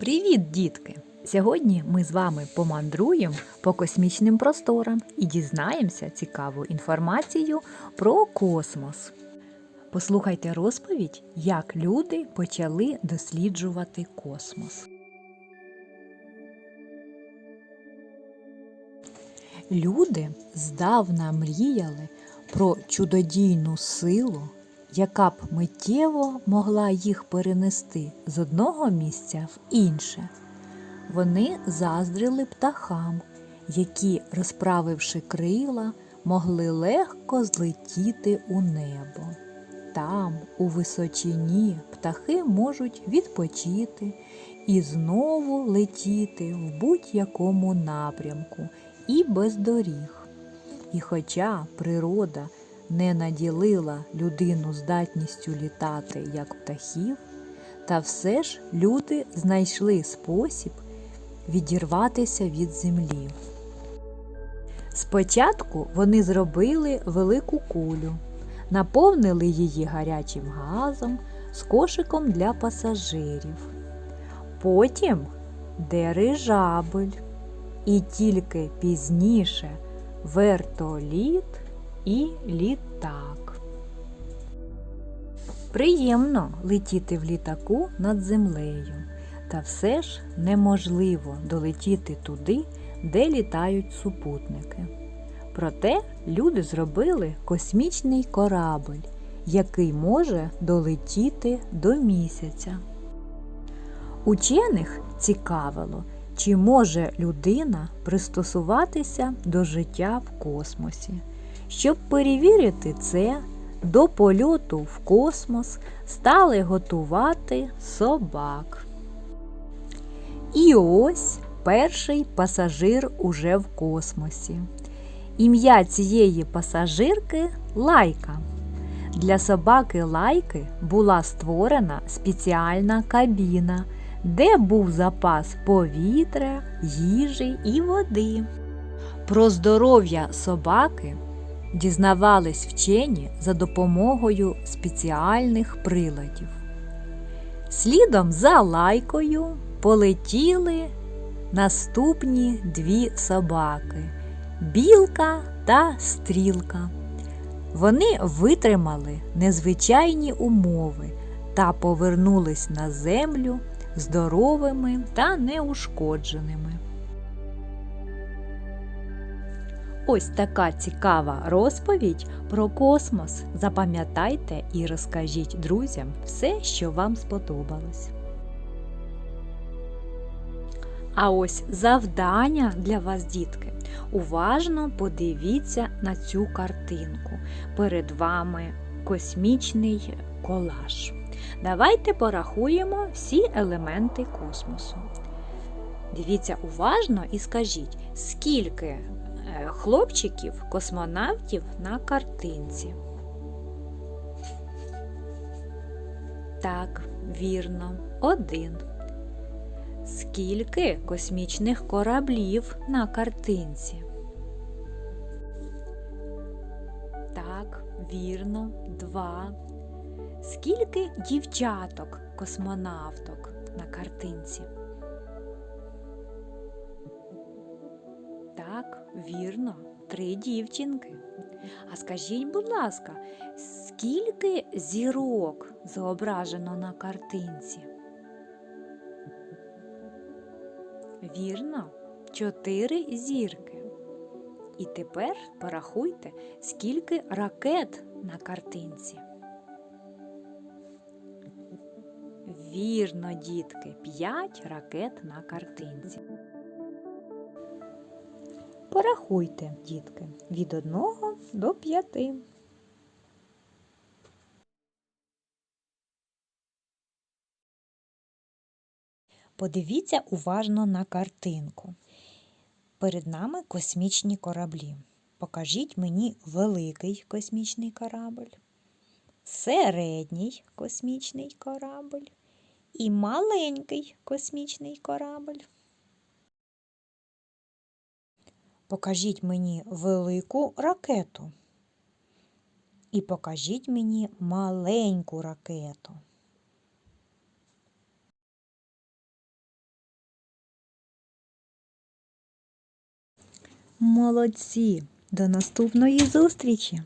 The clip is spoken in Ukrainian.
Привіт, дітки! Сьогодні ми з вами помандруємо по космічним просторам і дізнаємося цікаву інформацію про космос. Послухайте розповідь, як люди почали досліджувати космос. Люди здавна мріяли про чудодійну силу, яка б миттєво могла їх перенести з одного місця в інше. Вони заздрили птахам, які, розправивши крила, могли легко злетіти у небо. Там, у височині, птахи можуть відпочити і знову летіти в будь-якому напрямку і без доріг. І хоча природа не наділила людину здатністю літати, як птахів, та все ж люди знайшли спосіб відірватися від землі. Спочатку вони зробили велику кулю, наповнили її гарячим газом з кошиком для пасажирів. Потім дирижабель і тільки пізніше вертоліт і літак. Приємно летіти в літаку над землею, та все ж неможливо долетіти туди, де літають супутники. Проте люди зробили космічний корабль, який може долетіти до місяця. Учених цікавило, чи може людина пристосуватися до життя в космосі. Щоб перевірити це, до польоту в космос стали готувати собак. І ось перший пасажир уже в космосі. Ім'я цієї пасажирки лайка. Для собаки лайки була створена спеціальна кабіна, де був запас повітря, їжі і води. Про здоров'я собаки дізнавались вчені за допомогою спеціальних приладів. Слідом за лайкою полетіли наступні дві собаки білка та стрілка. Вони витримали незвичайні умови та повернулись на землю здоровими та неушкодженими. Ось така цікава розповідь про космос. Запам'ятайте і розкажіть друзям все, що вам сподобалось. А ось завдання для вас, дітки. Уважно подивіться на цю картинку. Перед вами космічний колаж. Давайте порахуємо всі елементи космосу. Дивіться уважно і скажіть, скільки хлопчиків, космонавтів на картинці. Так, вірно, один. Скільки космічних кораблів на картинці? Так, вірно, два. Скільки дівчаток космонавток на картинці? Вірно, три дівчинки. А скажіть, будь ласка, скільки зірок зображено на картинці? Вірно, чотири зірки. І тепер порахуйте, скільки ракет на картинці. Вірно, дітки, п'ять ракет на картинці. Порахуйте, дітки, від одного до п'яти. Подивіться уважно на картинку. Перед нами космічні кораблі. Покажіть мені великий космічний корабль, середній космічний корабль і маленький космічний корабль. Покажіть мені велику ракету. І покажіть мені маленьку ракету. Молодці! До наступної зустрічі!